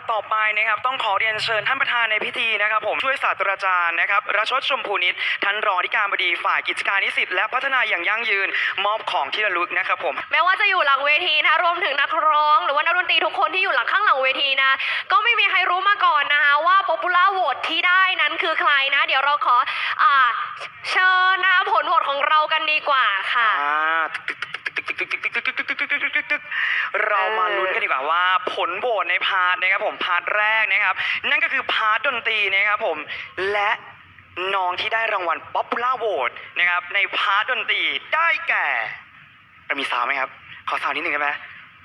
บต่อไปนะครับต้องขอเรียนเชิญท่านประธานในพิธีนะครับผมช่วยศาสตราจารย์นะครับรชดชมพูนิตท่านรองที่การบดีฝ่ายกิจการนิสิตและพัฒนาอย่างยั่งยืน มอบของที่ระลึกนะครับผมแม้ว่าจะอยู่หลังเวทีนะคะรวมถึงนักร้อง หรือว่านักดนตรีทุกคนที่อยู่หลังข้างหลังเวทีนะก็ไม่มีใครรู้มาก่อนนะคะว่า popular vote ที่ได้นั้นคือใครนะ เดี๋ยวเราขออ่าเชิญนะคะผลโหวตของเรากันดีกว่าค่ะอ่าเรามาลุ้นกันดีกว่าว่าผ ลโหวตในพาร์ทนะครับผมพาร์ทแรกนะครับ นั่นก็คือพาร์ทดนตรีนะครับผมและน้องที่ได้รางวัล Popular Vote นะครับในพาร์ทดนตรีได้แก่มีซาวไหมครับ ขอซาวนิดหนึ่งได้ไหม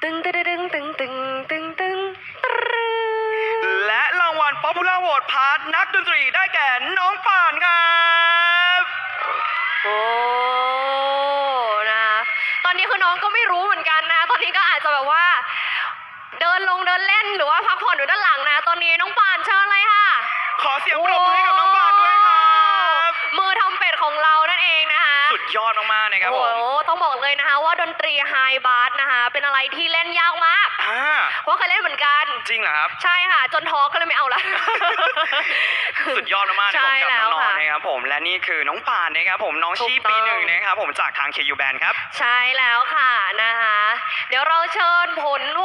ตึงตึงตึงตึงตึงตึงตึงตึงและรางวัล Popular Vote พาร์ทนักดนตรีได้แก่น้องป่านครับโอ้นะตอนนี้คือน้องก็ไม่รู้เหมือนกันนะ ตอนนี้ก็อาจจะแบบว่า เดินลงเดินเล่นหรือว่าพักผ่อนอยู่ด้านหลังนะ ตอนนี้น้องปานเชิญเลยค่ะ ขอเสียงปรบมือให้กับน้องป่านด้วยครับมือทำเป็ดของเรานั่นเองนะคะ สุดยอดมากๆนะครับโอ้ผโหมต้องบอกเลยนะคะ ว่าดนตรีไฮบาร์นะคะ เป็นอะไรที่เล่นยากมากอ่าเพราะเคยเล่นเหมือนกัน จริงเหรอครับ ใช่ค่ะ จนท้อก็เลยไม่เอาละ สุดยอดมากๆนะใช่ผมกับแล้วน้องค่ะๆนะครับผม และนี่คือน้องป่านนะครับผม น้องถูกชีต้อง ปีหนึ่งนะครับผมจากทาง KU Band ครับ ใช่แล้วค่ะนะคะ เดี๋ยวเราเชิญผลโหว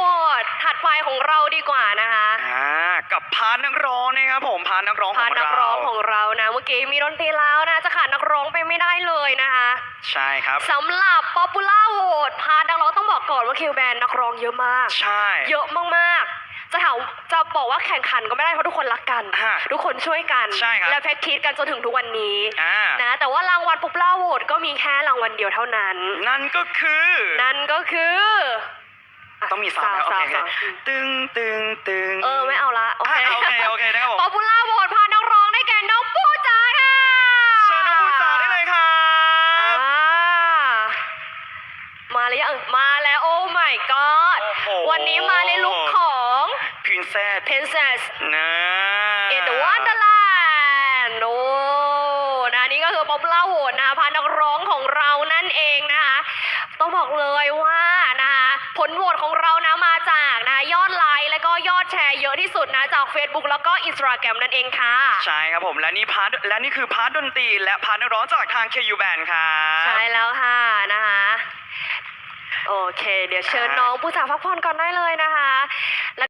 ตถั ดไปของเราดีกว่านะคะ อ่ากับพาร์ทนักร้องนะครับผมพาร์ทนักร้องขพาองร์ทนักเราร้องของเรานะ เมื่อกี้มีดนตรีแล้วนะ จะขาดนักร้องไปไม่ได้เลยนะคะใช่ครับ สำหรับ Popular Vote พาร์ทนักร้องต้องบอกก่อนว่าคิวแบนนักร้องเยอะมาก ใช่ เยอะมากๆ จะถามจะบอกว่าแข่งขันก็ไม่ได้เพราะทุกคนรักกัน ฮะทุกคนช่วยกัน ใช่ครับ และแพ็กทีสกันจนถึงทุกวันนี้อ่านะ แต่ว่ารางวัล Popular Vote ก็มีแค่รางวัลเดียวเท่านั้น นั่นก็คือ นั่นก็คืออะ ต้องมีสาวแล้วโอเคสาวโอเคสาวตึงตึงตึงเออไม่เอาละโอเคอะโอเคโอเคนะครับผม Popular Vote พานักร้องได้แก่น้องปูจ๋าค่ะเชิญน้องปูจ๋าได้เลยครัอ่าบมาแล้วยังมาแล้วโอ้ my god โอ้โห วันนี้มาในลุคของ Princess Princess นะ in the Wonderland โอ้นะนี่ก็คือ Popular Vote นะคะพานักร้องของเรานั่นเองนะคะ ต้องบอกเลยว่า Facebook แล้วก็ Instagram นั่นเองค่ะ ใช่ครับผมและนี่พาร์ทและนี่คือพาร์ทดนตรี และพาร์ทนักร้องจากทาง KU Band ครับใช่แล้วค่ะนะคะ โอเค เดี๋ยวเชิญครับน้องผู้จ๋าพักผ่อนก่อนได้เลยนะคะ